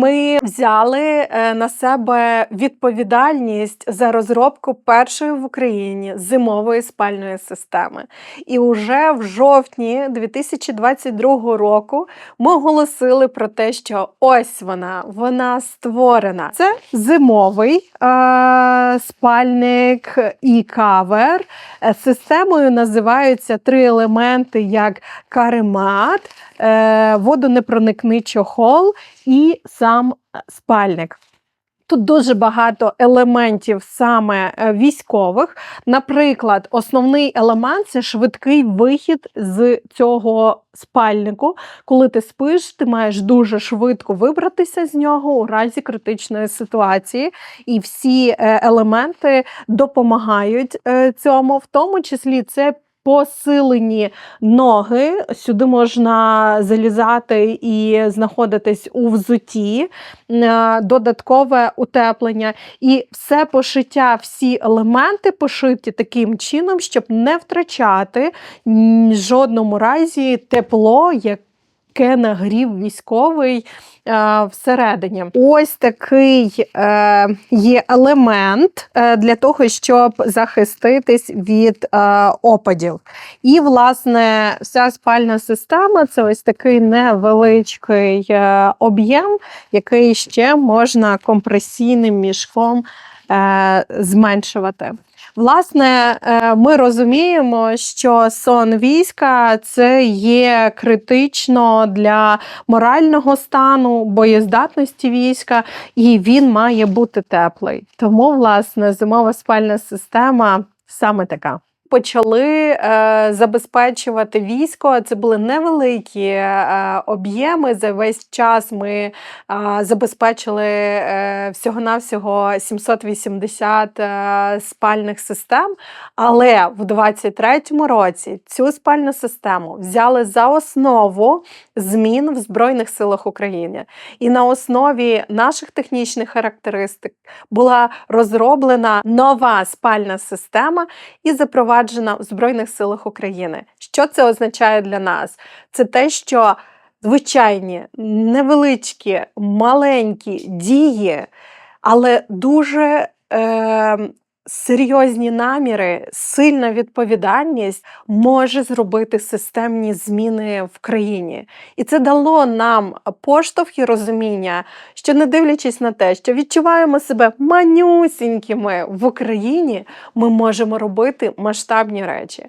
Ми взяли е, на себе відповідальність за розробку першої в Україні зимової спальної системи. І уже в жовтні 2022 року ми оголосили про те, що ось вона, вона створена. Це зимовий е, спальник і кавер. Е, Системою називаються три елементи, як каремат, е, водонепроникний чохол і сам е, спальник. Тут дуже багато елементів саме е, військових. Наприклад, основний елемент це швидкий вихід з цього спальнику. Коли ти спиш, ти маєш дуже швидко вибратися з нього у разі критичної ситуації. І всі е, елементи допомагають цьому, в тому числі це. Посилені ноги, сюди можна залізати і знаходитись у взутті, е, додаткове утеплення. І все пошиття, всі елементи пошиті таким чином, щоб не втрачати в жодному разі тепло, яке нагрів військовий е, всередині. Ось такий е, є елемент е, для того, щоб захиститись від е, опадів. І, власне, вся спальна система це ось такий невеличкий е, об'єм, який ще можна компресійним мішком е, зменшувати. Власне, е, ми розуміємо, що сон війська це є критично для морального стану, боєздатності війська, і він має бути теплий. Тому, власне, зимова спальна система саме така. Почали е, забезпечувати військо. Це були невеликі е, об'єми. За весь час ми е, забезпечили всього-навсього 780 е, спальних систем. Але в 23-му році цю спальну систему взяли за основу змін в Збройних силах України. І на основі наших технічних характеристик була розроблена нова спальна система і запроваджена в Збройних силах України. Що це означає для нас? Це те, що звичайні невеличкі, маленькі дії, але дуже е, серйозні наміри, сильна відповідальність може зробити системні зміни в країні. І це дало нам поштовх і розуміння, що не дивлячись на те, що відчуваємо себе манюсінькими в Україні, ми можемо робити масштабні речі.